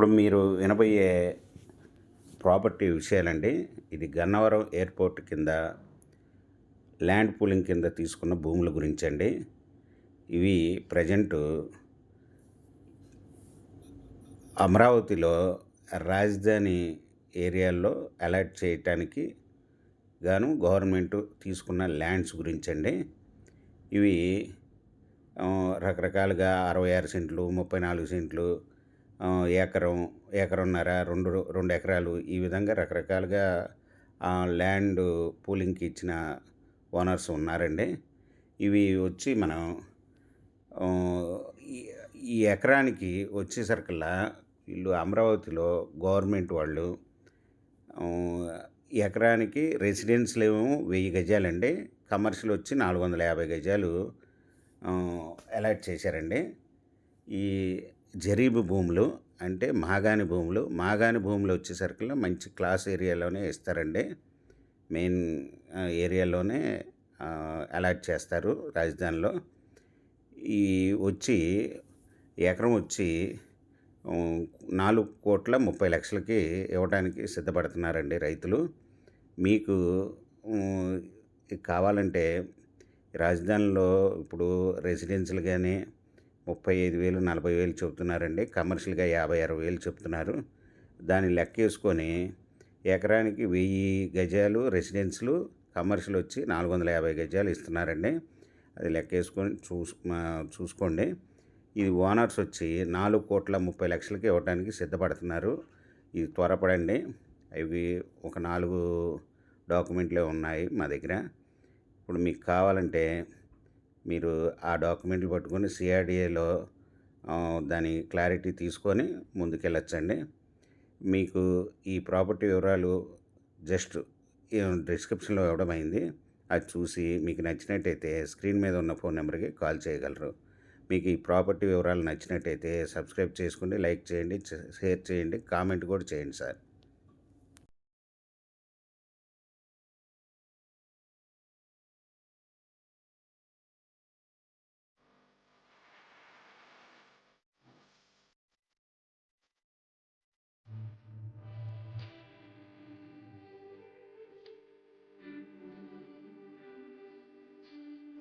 ఇప్పుడు మీరు వినబోయే ప్రాపర్టీ విషయాలండి. ఇది గన్నవరం ఎయిర్పోర్ట్ కింద ల్యాండ్ పూలింగ్ కింద తీసుకున్న భూముల గురించి అండి. ఇవి ప్రజెంట్ అమరావతిలో రాజధాని ఏరియాల్లో అలాట్ చేయటానికి గాను గవర్నమెంట్ తీసుకున్న ల్యాండ్స్ గురించి అండి. ఇవి రకరకాలుగా అరవై ఆరు సెంట్లు ముప్పై నాలుగు సెంట్లు ఎకరం ఎకరన్నర రెండు రెండు ఎకరాలు ఈ విధంగా రకరకాలుగా ల్యాండ్ పూలింగ్కి ఇచ్చిన ఓనర్స్ ఉన్నారండి. ఇవి వచ్చి మనం ఈ- ఎకరానికి వచ్చేసరికల్లా వీళ్ళు అమరావతిలో గవర్నమెంట్ వాళ్ళు ఎకరానికి రెసిడెన్స్లు ఏమో వెయ్యి గజాలండి. కమర్షియల్ వచ్చి నాలుగు వందల యాభై గజాలు అలాట్ చేశారండి. ఈ జరీబు భూములు అంటే మాగాని భూములు మాగాని భూములు వచ్చేసరికి మంచి క్లాస్ ఏరియాలోనే ఇస్తారండి. మెయిన్ ఏరియాలోనే అలాట్ చేస్తారు రాజధానిలో. ఈ వచ్చి ఎకరం వచ్చి నాలుగు కోట్ల ముప్పై లక్షలకి ఇవ్వడానికి సిద్ధపడుతున్నారండి రైతులు. మీకు కావాలంటే రాజధానిలో ఇప్పుడు రెసిడెన్షియల్ కానీ ముప్పై ఐదు వేలు నలభై వేలు చెబుతున్నారండి. కమర్షియల్గా యాభై అరవై వేలు చెప్తున్నారు దాన్ని లెక్కేసుకొని ఎకరానికి వెయ్యి గజాలు రెసిడెన్స్లు కమర్షియల్ వచ్చి నాలుగు వందల యాభై గజాలు ఇస్తున్నారండి. అది లెక్క వేసుకొని చూస్ మా- చూసుకోండి. ఇది ఓనర్స్ వచ్చి నాలుగు కోట్ల ముప్పై లక్షలకి ఇవ్వడానికి సిద్ధపడుతున్నారు. ఇది త్వరపడండి. అవి ఒక నాలుగు డాక్యుమెంట్లే ఉన్నాయి మా దగ్గర. ఇప్పుడు మీకు కావాలంటే మీరు ఆ డాక్యుమెంట్లు పట్టుకొని సిఆర్డిఏలో దాని క్లారిటీ తీసుకొని ముందుకెళ్ళొచ్చండి. మీకు ఈ ప్రాపర్టీ వివరాలు జస్ట్ డిస్క్రిప్షన్లో ఇవ్వడం అయింది. అది చూసి మీకు నచ్చినట్టయితే స్క్రీన్ మీద ఉన్న ఫోన్ నెంబర్కి కాల్ చేయగలరు. మీకు ఈ ప్రాపర్టీ వివరాలు నచ్చినట్టయితే సబ్స్క్రైబ్ చేసుకోండి లైక్ చేయండి షేర్ చేయండి కామెంట్ కూడా చేయండి సార్.